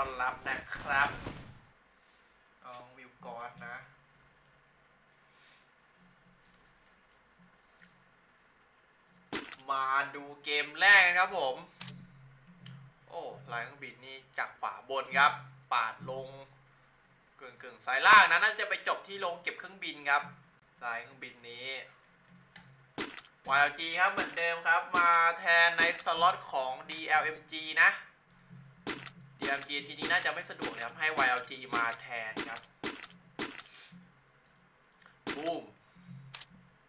ต้อนรับนะครับน้องวิวกอดนะ มาดูเกมแรกนะครับผม โอ้ลายเครื่องบินนี่จากขวาบนครับ ปาดลงกึ่งกึ่งๆสายล่างนะน่าจะไปจบที่ลงเก็บเครื่องบินครับลายเครื่องบินนี้ YLG ครับเหมือนเดิมครับ มาแทนในสล็อตของ DLMG นะ DMG ทีนี้น่าจะไม่สะดวกนะครับ ให้ YLG มาแทนครับ บูม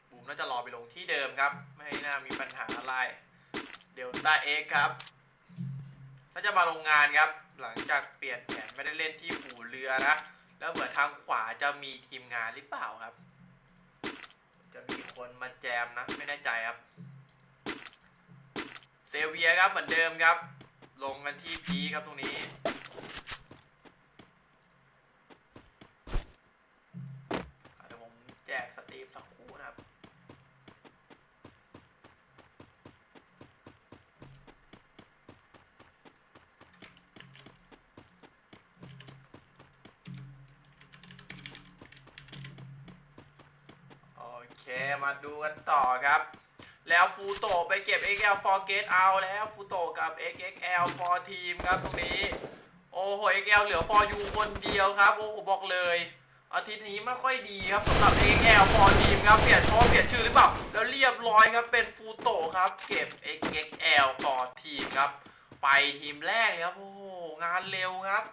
บูมน่าจะรอไปลงที่เดิมครับ ไม่น่ามีปัญหาอะไร เดลต้าเอ็กครับ น่าจะมาโรงงานครับ หลังจากเปลี่ยนแผนไม่ได้เล่นที่อู่เรือนะ แล้วเหมือนทางขวาจะมีทีมงานหรือเปล่าครับ จะมีคนมาแจมนะ ไม่แน่ใจครับ เซเวียครับเหมือนเดิมครับ ลงกันที่พีครับตรงนี้ เดี๋ยวผมแจกสตรีมสักครู่นะครับ โอเค มาดูกันต่อครับ แล้วฟูโตไปเก็บ XL for Gate out แล้วฟูโตกับ XXL for Team ครับตรงนี้ โอ้โห XL เหลือ for you คนเดียวครับ โอ้โหบอกเลย อาทิตย์นี้ไม่ค่อยดีครับสำหรับ XL for Team ครับเปลี่ยนช่อเปลี่ยนชื่อหรือเปล่า แล้วเรียบร้อยครับเป็นฟูโตครับเก็บ XXL for Team ครับ ไปทีมแรกเลยครับโอ้โหงานเร็วครับ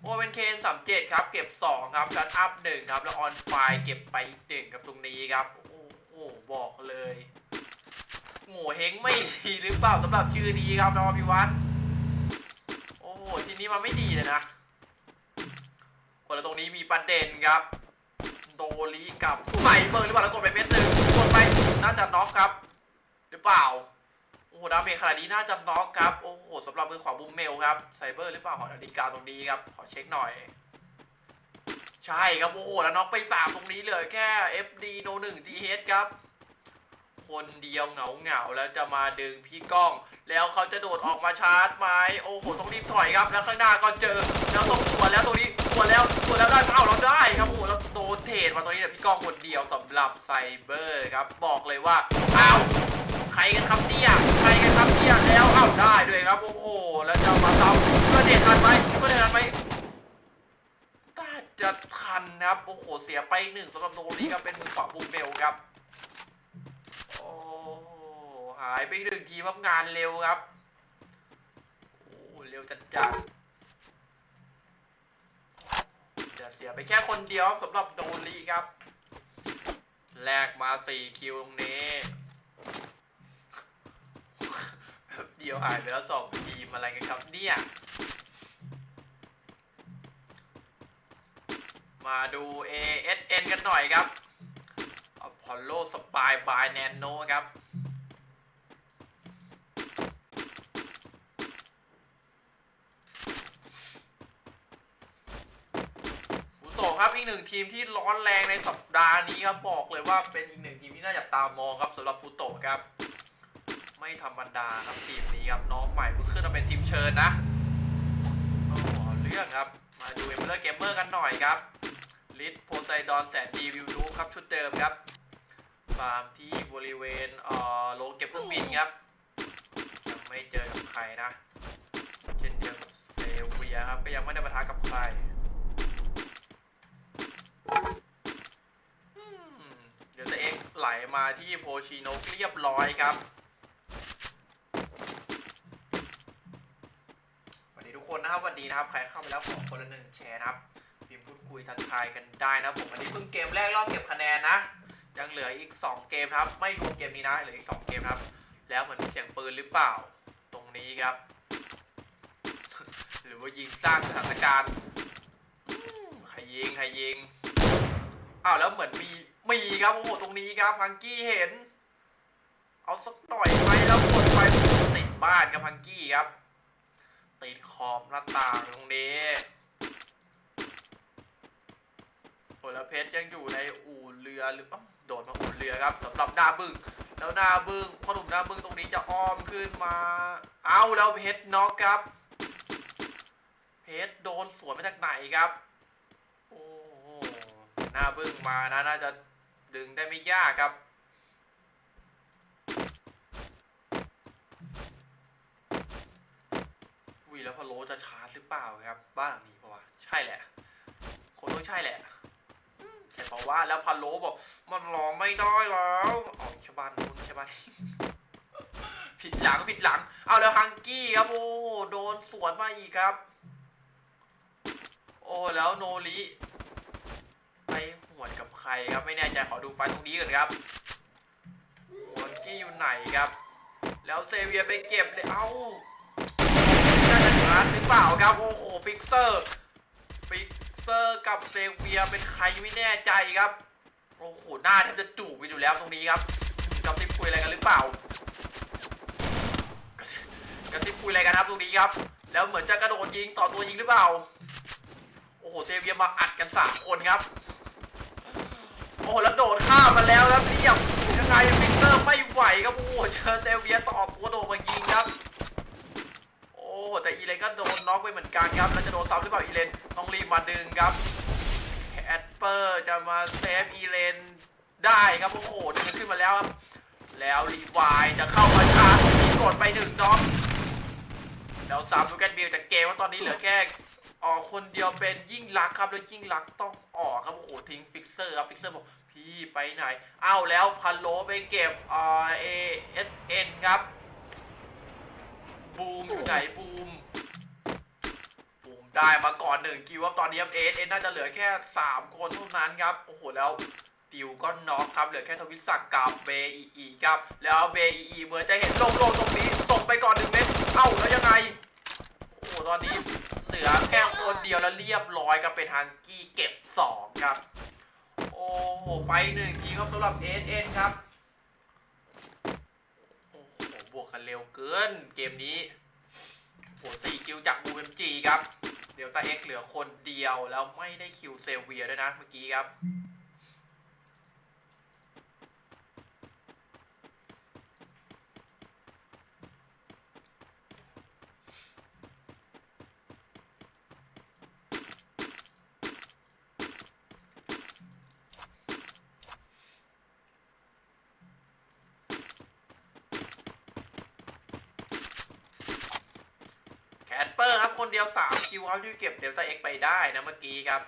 โอเป็นเคนสามเจ็ดครับ เก็บ 2 ครับชัดอัพหนึ่งครับ แล้วออนไฟเก็บไปอีกหนึ่งครับตรงนี้ครับโบอกเลยโง่เฮงไม่ดีหรือเปล่าสำหรับชื่อนี้ครับน้องพิวัตรโอ้โหทีนี้มันไม่ดีเลยนะโอ้แล้วตรงนี้มีประเด็นครับ โดลีกับไฟเบิร์หรือเปล่าแล้วกดไปเม็ดหนึ่งกดไปน่าจะน็อกครับ หรือเปล่าโอ้โหดาเมจขนาดนี้น่าจะน็อกครับโอ้โหสำหรับมือขวาบูมเมลครับไซเบอร์หรือเปล่าขอนาฬิกาตรงนี้ครับขอเช็คหน่อยใช่ครับโอ้โหแล้วน็อกไป 3 ตรงนี้เลยแค่ FD โน1 TH ครับ คนเดียวเหงาเหงาแล้วจะมาดึงพี่ก้อง แล้วเขาจะโดดออกมาชาร์จไหมโอ้โหต้องรีบถอยครับแล้วข้างหน้าก็เจอ แล้วต้องสวนแล้วตรงนี้สวนแล้วสวนแล้วได้เป้าเราได้ครับโอ้โหแล้วโดนเทรดมาตรงนี้แต่พี่ก้องคนเดียวสำหรับไซเบอร์ครับบอกเลยว่าอ้าวใครกันครับเนี่ยใครกันครับเนี่ยแล้วเอ้าได้ด้วยครับโอ้โหแล้วจะมาซ้ำก็เด็ดทันไหมก็เด็ดทันไหมจะทันนะครับ โอ้โห เสียไปหนึ่งสำหรับโนรีครับ เป็นมือขวาบูเบลครับายไปหนึ่งทีมครับงานเร็วครับ โอ้โหเร็วจัดจัดจะเสียไปแค่คนเดียวสำหรับโนรีครับ แลกมา4คิวตรงนี้เดียวหายไปแล้วสองทีมอะไรกันครับเนี่ย มาดู ASN กันหน่อยครับ Apollo Spy by Nano ครับ ฟูโตะ ครับอีกหนึ่งทีมที่ร้อนแรงในสัปดาห์นี้ครับบอกเลยว่าเป็นอีกหนึ่งทีมที่น่าจับตามองครับสำหรับฟูโตะครับ ไม่ธรรมดาครับทีมนี้ครับน้องใหม่เพิ่งขึ้นมาเป็นทีมเชิญนะโอ้เรื่องครับมาดูเอเมอร์เกมเมอร์กันหน่อยครับลิทโพไซดอนแสนดีวิวดูครับชุดเดิมครับฟาร์มที่บริเวณเอ่อโรงเก็บเครื่องบินครับยังไม่เจอกับใครนะ เช่นเดียวกับเซเวียครับก็ยังไม่ได้ปะทะกับใคร ดี๋ยวจะเอ็กไหลมาที่โพชิโนกเรียบร้อยครับสวัสดีทุกคนนะครับวัสดีนะครับใครเข้าไปแล้วขอคนละหนึ่งแชร์นะครับพิมพ์พูดคุยทักทายกันได้นะผมอันนี้เพิ่งเกมแรกรอบเก็บคะแนนนะ ยังเหลืออีก 2 เกมครับ ไม่รวมเกมนี้นะเหลืออีก 2 เกมครับ แล้วเหมือนเสียงปืนหรือเปล่าตรงนี้ครับ หรือว่ายิงสร้างสถานการณ์ใครยิงใครยิงอ้าวแล้วเหมือนมี มีครับโอ้โหตรงนี้ครับพังกี้เห็น เอาสักหน่อยไหมแล้วกดไฟติดบ้านกับพังกี้ครับติดขอบหน้าต่างตรงนี้ผลเพชรยังอยู่ในอู่เรือหรือเปล่าโดดมาอู่เรือครับสำหรับดาบึ้งแล้วดาบึ้งพอหนุ่มดาบึ้งตรงนี้จะอ้อมขึ้นมา เอาแล้วเพชรน็อกครับ เพชรโดนสวนมาจากไหนครับ โอ้โหหน้าบึ้งมานะน่าจะ ดึงได้ไม่ยากครับ วีแล้วพะโลจะชาร์จหรือเปล่าครับ บ้านหลังนี้ปะวะใช่แหละคงต้องใช่แหละใช่เพราะว่าแล้วพะโลบอก มันรองไม่ได้แล้วอ๋อใช่บ้านนู้นใช่บ้านผิดหลังผิดหลัง เอาแล้วฮังกี้ครับโอ้โดนสวนมาอีกครับ โอ้แล้วโนริไป หวดกับใครครับไม่แน่ใจขอดูไฟล์ตรงนี้ก่อนครับฮังกี้อยู่ไหนครับ แล้วเซเวียไปเก็บเลยเอ้าน่าจะชาร์จหรือเปล่าครับโอ้โหฟิกเซอร์ฟิกเซอร์กับเซเวียเป็นใครไม่แน่ใจครับโอ้โหหน้าแทบจะจูบไปอยู่แล้วตรงนี้ครับกับซิบคุยอะไรกันหรือเปล่ากระซิบคุยอะไรกันครับตรงนี้ครับ แล้วเหมือนจะกระโดดยิงต่อตัวยิงหรือเปล่าโอ้โหเซเวียมาอัดกันสามคนครับ อ้โหแล้วโดดข้ามมาแล้วครับเรียบยังไงฟิกเตอร์ไม่ไหวครับโอ้โหเจอเซเวียต่อตัวโดดมายิงครับ โอ้โหแต่อีเลนก็โดนน็อกไปเหมือนกันครับแล้วจะโดนซ้ำหรือเปล่าอีเลนต้องรีบมาดึงครับแอดเปอร์จะมาเซฟอีเลนได้ครับโอ้โหดึงขึ้นมาแล้วครับแล้วรีวายจะเข้ามาชาร์จกดไปหนึ่งน็อกแล้วสามดูแกนบิลจากเกมว่าตอนนี้เหลือแค่ ออกคนเดียวเป็นยิ่งรักครับแล้วยิ่งรักต้องออกครับโอ้โหทิ้งฟิกเซอร์ครับฟิกเซอร์บอกพี่ไปไหนอ้าวแล้วพันโลไปเก็บเอเอเอสเอ็นครับบูมอยู่ไหนบูมบูมได้มาก่อนหนึ่งคิวครับตอนนี้เอสเอ็นน่าจะเหลือแค่สามคนเท่านั้นครับโอ้โหแล้วติวก็น็อกครับเหลือแค่ทวิศักดิ์กับเบอีอีครับ แล้วเบอีอีเหมือนจะเห็นลงโลงตรงนี้ส่งไปก่อนหนึ่งเม็ดเอ้าแล้วยังไงโอ้โหตอนนี้ ลือแค่คนเดียวแล้วเรียบร้อยกับเป็นฮังกี้เก็บสองครับ โอ้โห ไปหนึ่งทีครับสำหรับเอสเอ็นครับ โอ้โห บวกกันเร็วเกินเกมนี้โอ้โหสี่คิวจากบูเอ็มจีครับ เดี๋ยวตาเอ็กเหลือคนเดียวแล้วไม่ได้คิวเซเวียด้วยนะเมื่อกี้ครับ แคทเปอร์ครับ คนเดียว 3 ครับที่เก็บเดลต้าเอ็กไปได้นะเมื่อกี้ครับ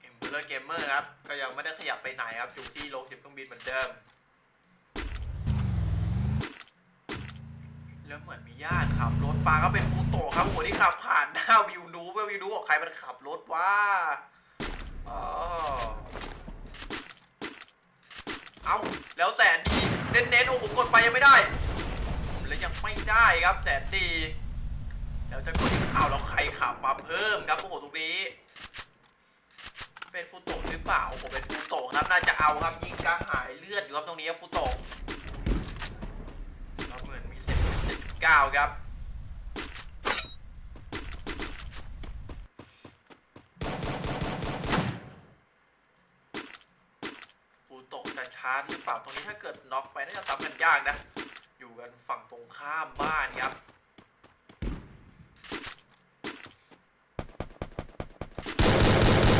เอ็มเบอร์เกมเมอร์ครับ ก็ยังไม่ได้ขยับไปไหนครับอยู่ที่โรงจิบเครื่องบินเหมือนเดิม แล้วเหมือนมีญาติขับรถปาก็เป็นฟูโตครับโอ้โหที่ขับผ่านหน้าวิวนูว่าวิวนูบอกใครมันขับรถว่าอ๋อเอาแล้วแสนดีเน้นๆโอ้โหกดไปยังไม่ได้ แล้วยังไม่ได้ครับแสนดีแล้วจะกดเอาแล้วใครขับมาเพิ่มครับโอ้โหตรงนี้เป็นฟูโตะหรือเปล่าโอ้โหเป็นฟูโตะครับน่าจะเอาครับยิงกระหายเลือดอยู่ครับตรงนี้ครับฟูโตะแล้วเหมือนมีเซ็ตเจ็ดเก้าครับฟูโตะจะชาร์จหรือเปล่าตรงนี้ถ้าเกิดน็อกไปน่าจะซ้ำกันยากนะ อยู่กันฝั่งตรง ข้ามบ้านครับ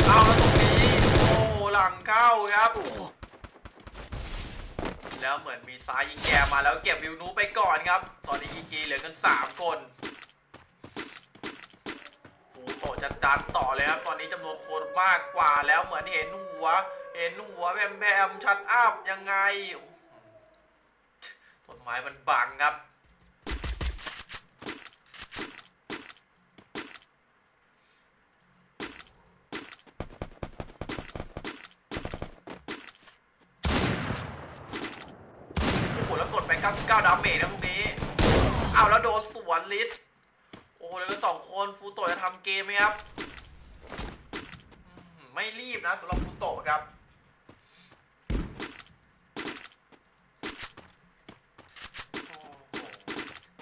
เอาแล้วตรงนี้ โอ้หลังเข้าครับ แล้วเหมือนมีซ้ายยิงแกมาแล้วเก็บวิวนูไปก่อนครับ ตอนนี้อีจีเหลือกันสามคนฟูโตจะดันต่อเลยครับ ตอนนี้จำนวนคนมากกว่าแล้วเหมือนเห็นหัว เห็นหัวแพมแพมชัดอัพยังไงต้นไม้มันบังครับ โอ้โห แล้วก ดไป99ดาเมจนะพวกนี้เอาแล้วโดนสวนลิสโอ้โหเลยสองคนฟูโตะจะทำเกมไหมครับไม่รีบนะสำหรับฟูโตะครับอ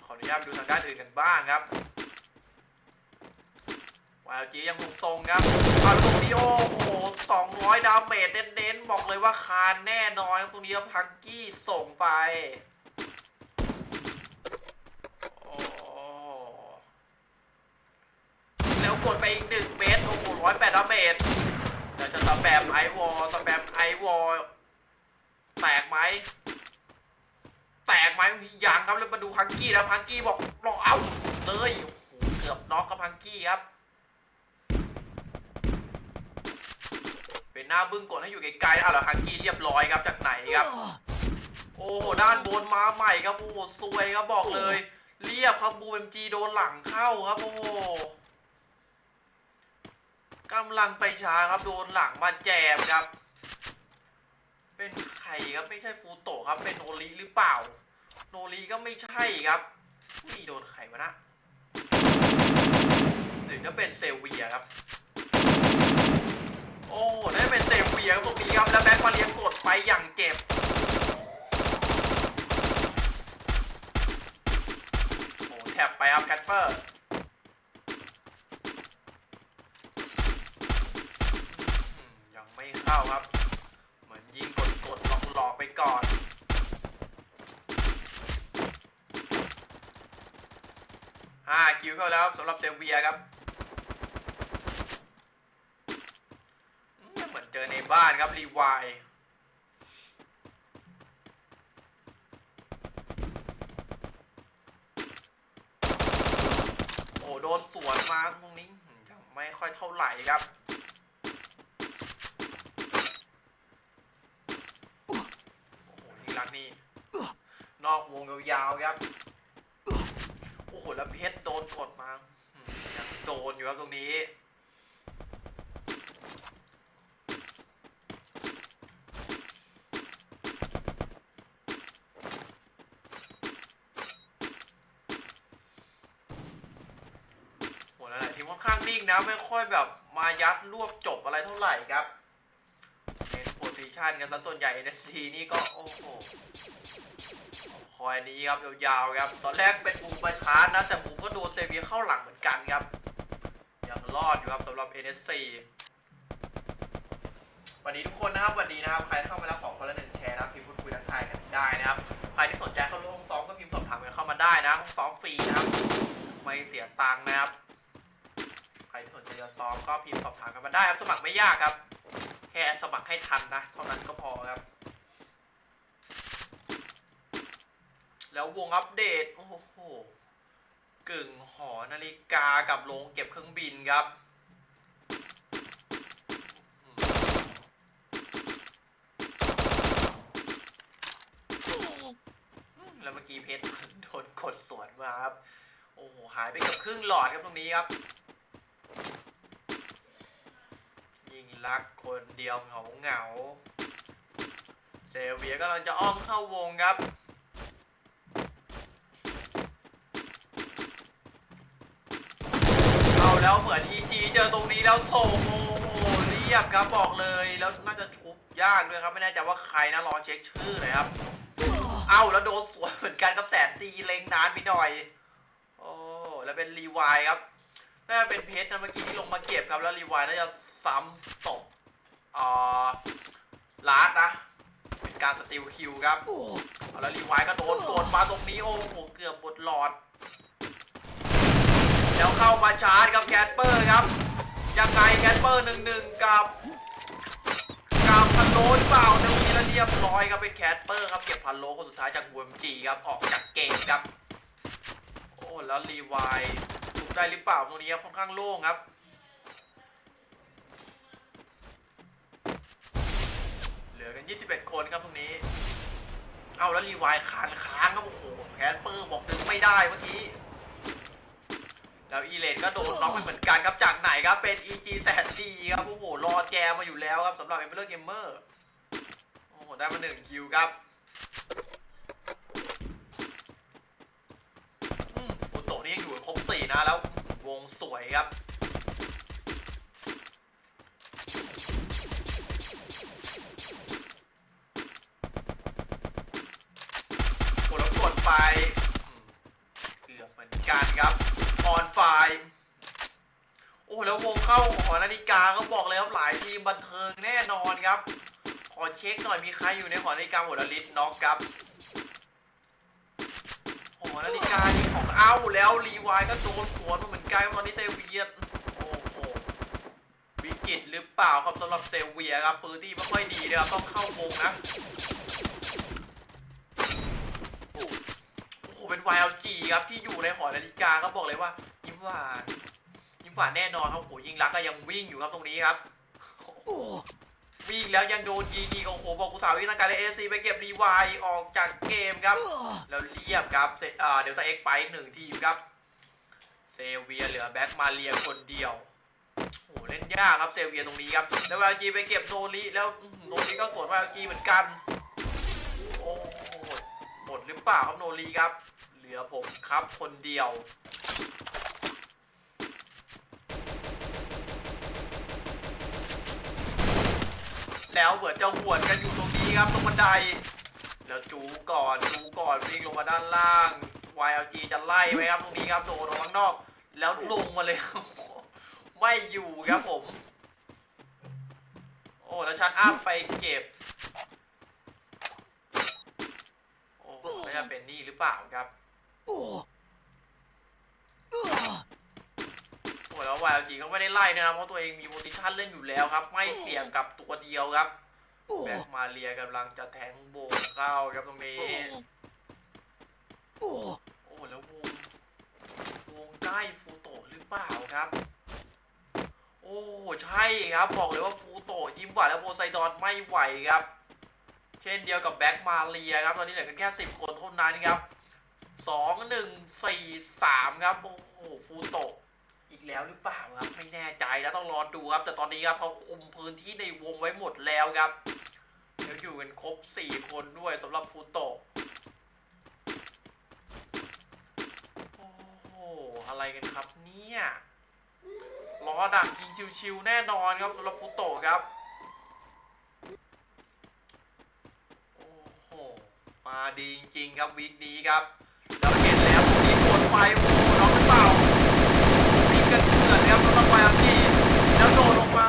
ขออนุญาตดูทางด้านอื่นกันบ้างครับวายจียังคงทรงครับเอาล้วตรงนี้โอ้โห200ดาเมจเน้นๆ บอกเลยว่าคานแน่นอนครับตรงนี้ครับทังกี้ส่งไป ดไปอีกหนึ่งเมตรโอ้โหร้อยแปดเมจเดี๋ยวจะสแปมไอวอลสแปมไอวอลแตกไหมแตกไหมยังครับแล้วมาดูพังกี้นะพังกี้บอกรอเอาเลยโอ้โหเกือบน็อกกับพังกี้ครับ เป็นหน้าบึ้งกดให้อยู่ไกลๆอะแล้วพังกี้เรียบร้อยครับจากไหนครับ โอ้โหด้านบนมาใหม่ครับโอ้โหซวยครับบอกเลย เรียบครับบูเอ็มจีโดนหลังเข้าครับโอ้โห กำลังไปช้าครับโดนหลังมาแจมครับ เป็นใครครับไม่ใช่ฟูโตะครับ เป็นโนรีหรือเปล่า โนรีก็ไม่ใช่ครับนี่โดนใครมานะหรือจะเป็นเซลเวียครับ โอ้โหได้เป็นเซลเวียครับตรงนี้ครับ แล้วแบ็คมาเลียงกดไปอย่างเจ็บ โอ้แท็บไปครับแคทเปอร์ยังไม่เข้าครับ เหมือนยิงกดกดหลอกหลอกๆไปก่อน ห้าคิวเข้าแล้วสำหรับเซลเวียครับเหมือนเจอในบ้านครับรีวายโอ้โดนสวนมาตรงนี้ยังไม่ค่อยเท่าไหร่ครับโอ้โหนี่รักนี่นอกวงยาวๆครับ โอ้โหแล้วเพชรโดนกดมายังโดนอยู่ครับตรงนี้โหหลายๆทีมค่อนข้างนิ่งนะ ไม่ค่อยแบบมายัดรวบจบอะไรเท่าไหร่ครับเน้นโพซิชันกันซะส่วนใหญ่ NSC นี่ก็ โอ้โห อยนี้ครับยาวๆครับ ตอนแรกเป็นบูมมาชาร์จนะ แต่บูมก็โดนเซเวียเข้าหลังเหมือนกันครับ ยังรอดอยู่ครับสำหรับ NSC วันนี้ทุกคนนะครับวันนี้นะครับใครเข้ามาแล้วขอคนละหนึ่งแชร์นะพิมพ์พูดคุยทักทายกันได้นะครับใครที่สนใจเข้าร่วมห้องซ้อมก็พิมพ์สอบถามกันเข้ามาได้นะห้องซ้อมฟรีนะครับไม่เสียตังค์นะครับใครที่สนใจจะซ้อมก็พิมพ์สอบถามกันมาได้ครับสมัครไม่ยากครับ แค่สมัครให้ทันนะเท่านั้นก็พอครับ แล้ววงอัปเดต โอ้โหกึ่งหอนาฬิกากับโรงเก็บเครื่องบินครับ แล้วเมื่อกี้เพชรโดนกดสวนมาครับ โอ้โห หายไปกับครึ่งหลอดครับตรงนี้ครับ ยิงรักคนเดียวเหงาเหงาๆเซเวียก็กำลังจะอ้อมเข้าวงครับ เอาแล้วเหมือน EG เจอตรงนี้แล้วโซโอ้โหเรียบครับบอกเลยแล้วน่าจะชุบยากด้วยครับไม่แน่ใจว่าใครนะรอเช็คชื่อหน่อยครับ เอ้าแล้วโดนสวนเหมือนกันครับแสนตีเล็งนานไปหน่อย โอ้แล้วเป็นรีวายครับน่าจะเป็นเพชรนะเมื่อกี้ที่ลงมาเก็บครับแล้วรีวายน่าจะซ้ำศพอ่าลาดนะเป็นการสติลคิวครับแล้วรีวายก็โดนกดนมาตรงนี้โอ้โหเกือบบดหลอด แล้วเข้ามาชาร์จกับแคทเปอร์ครับยังไงแคทเปอร์หนึ่งหนึ่งกับกับพันโลหรือเปล่าตรงนี้แล้วเรียบร้อยครับเป็นแคทเปอร์ครับเก็บพันโลคนสุดท้ายจากบูมจีครับออกจากเกมครับโอ้แล้วรีไวล์ถูกได้หรือเปล่าตรงนี้ครับค่อนข้างโล่งครับเหลือกัน 21 คนครับตรงนี้ เอาแล้วรีไวล์ค้างค้างครับโอ้โหแคทเปอร์บอกดึงไม่ได้เมื่อกี้ แล้วอีเลนก็โดนน็อกไปเหมือนกันครับจากไหนครับเป็น EG แสนดีครับโอ้โหรอแจมาอยู่แล้วครับสำหรับ e m p e r o r Gamer โอ้โหได้มาหนึ่งคิวครับอืมฟูโตนี่ยังอยู่ครบสี่นะแล้ววงสวยครับ เช็คหน่อยมีใครอยู่ในหอนาฬิกาหมดแล้วลิสน็อกครับหอนาฬิกานี่ของเอ้าแล้วรีวายก็โดนสวนมาเหมือนกันตอนนี้เซเวียตโอ้โหวิกฤตหรือเปล่าครับสำหรับเซเวียครับปืนที่ไม่ค่อยดีเลยครับต้องเข้าวงนะโอ้โหเป็น YLG ครับที่อยู่ในหอนาฬิกาก็บอกเลยว่ายิ้มหวานยิ้มหวานแน่นอนครับโอ้โหยิงรักก็ยังวิ่งอยู่ครับตรงนี้ครับ วิ่งแล้วยังโดนยิงอีกโอ้โหบอกกูสาววิ่งตั้งการเลยเอซีไปเก็บรีวายออกจากเกมครับ แล้วเรียบครับเซอ่าเดลต้าเอ็กไปอีกหนึ่งทีมครับ เซเวียเหลือแบ็กมาเรียคนเดียวโอ้เล่นยากครับเซเวียตรงนี้ครับ แล้ววาจีไปเก็บโนริแล้วโนริก็สวนวาจีเหมือนกันโอ้โหหมดหรือเปล่าครับโนริครับ เหลือผมครับคนเดียว แล้วเหมือนจะหวนกันอยู่ตรงนี้ครับตรงบันไดแล้วจูก่อนจูก่อนวิ่งลงมาด้านล่าง YLG จะไล่ไว้ครับตรงนี้ครับโดดออกข้างนอก แล้วลงมาเลยไม่อยู่ครับผม โอ้แล้วชันอัพไปเก็บโอ้จะเป็นนี่หรือเปล่าครับ โอ้แล้ว YLG ก็ไม่ได้ไล่นะครับเพราะตัวเองมีโพซิชันเล่นอยู่แล้วครับ ไม่เสี่ยงกับตัวเดียวครับแบ็กมาเรียกำลังจะแทงโบงเข้าครับตรงนี้ โอ้แล้ววงวงใกล้ฟูโตหรือเปล่าครับ โอ้ใช่ครับบอกเลยว่าฟูโตยิ้มหวานแล้วโพไซดอนไม่ไหวครับ เช่นเดียวกับแบ็กมาเรียครับ ตอนนี้เหลือกันแค่สิบคนเท่านั้นครับสองหนึ่งสี่สามครับ โอ้โหฟูโต อีกแล้วหรือเปล่าครับไม่แน่ใจแล้วต้องรอดูครับ แต่ตอนนี้ครับเขาคุมพื้นที่ในวงไว้หมดแล้วครับแล้วอยู่กันครบสี่คนด้วยสำหรับฟูโตะโอ้โหอะไรกันครับเนี่ยล้อดักยิงชิวๆแน่นอนครับสำหรับฟุโตะครับโอ้โหมาดีจริงๆครับวีคนี้ครับแล้วเห็นแล้วตรงนี้โดนไปโอ้โหน้องหรือเปล่าวิ่งกันเถื่อนครับสำหรับไวอาจีแล้วโดนลงมา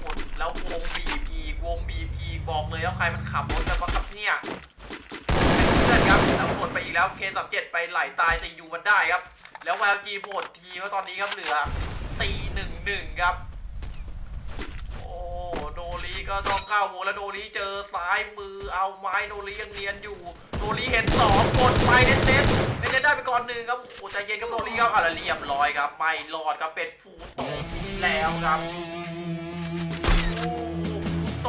หมดแล้ ววงบีบอีกวงบีบอีกบอกเลยว่าใครมันขับรถกันวะครับเนี่ยเป็นเพื่อนครับแล้วหมดไปอีกแล้วเคสามเจ็ดไปไหลตายซียูมันได้ครับ แล้ว YLG หมดทีเพราะตอนนี้ครับเหลือตีหนึ่งหนึ่งครับ โอ้โนรีก็ต้องเข้าวงแล้วโนรีเจอซ้ายมือเอาไม้โนรียังเนียนอยู่โนรีเห็นสองกดไปเน้นเน้นเน้นๆได้ไปก่อนหนึ่งครับโอ้ใจเย็นครับโนรีครับอะแล้วเรียบร้อยครับไม่รอดครับเป็นฟูโตะแล้วครับ โต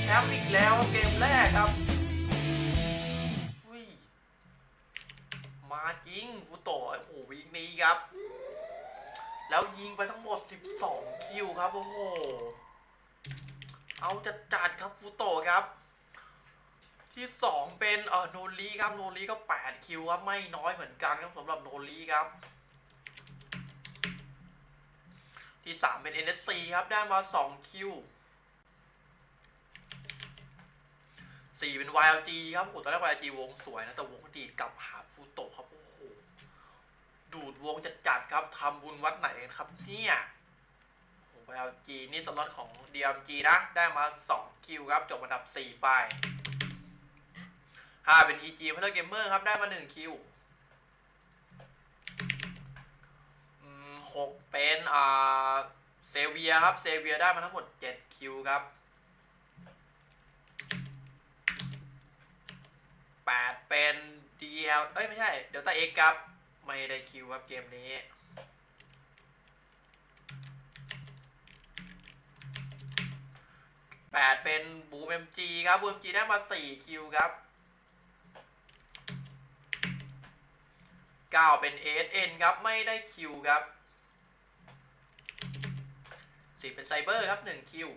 แชมป์อีกแล้วเกมแรกครับมาจริงฟูโตโอ้โหวีคนี้ครับ แล้วยิงไปทั้งหมด 12 คิวครับโอ้โหเอาจัดจัดครับฟูโตครับ ที่ 2 เป็นเออโนรีครับโนรีก็ 8 คิวครับไม่น้อยเหมือนกันครับสำหรับโนรีครับ ที่ 3 เป็น NSC ครับ ได้มา 2 คิวสี่เป็น YLG ครับโอ้โหตอนแรก YLG วงสวยนะ แต่วงดีดกลับหาฟูโตครับ โอ้โห ดูดวงจัดจัดๆครับทำบุญวัดไหนครับเนี่ยโอ้ YLG นี่สล็อตของ DMG นะ ได้มา 2 คิวครับ จบอันดับ 4 ไป5เป็น EG p l a y Gamer ครับ ได้มา 1 คิว อืม6เป็นอ่าเซเวียครับ เซเวียได้มาทั้งหมด7คิวครับ8เป็น DL เอลเอ้ย ไม่ใช่ เดลต้า X ครับ ไม่ได้คิวครับเกมนี้8เป็นบูม MG ครับบูม MG ได้มา4คิวครับ9เป็น ASN ครับ ไม่ได้คิวครับ สี่เป็นไซเบอร์ครับหนึ่งคิว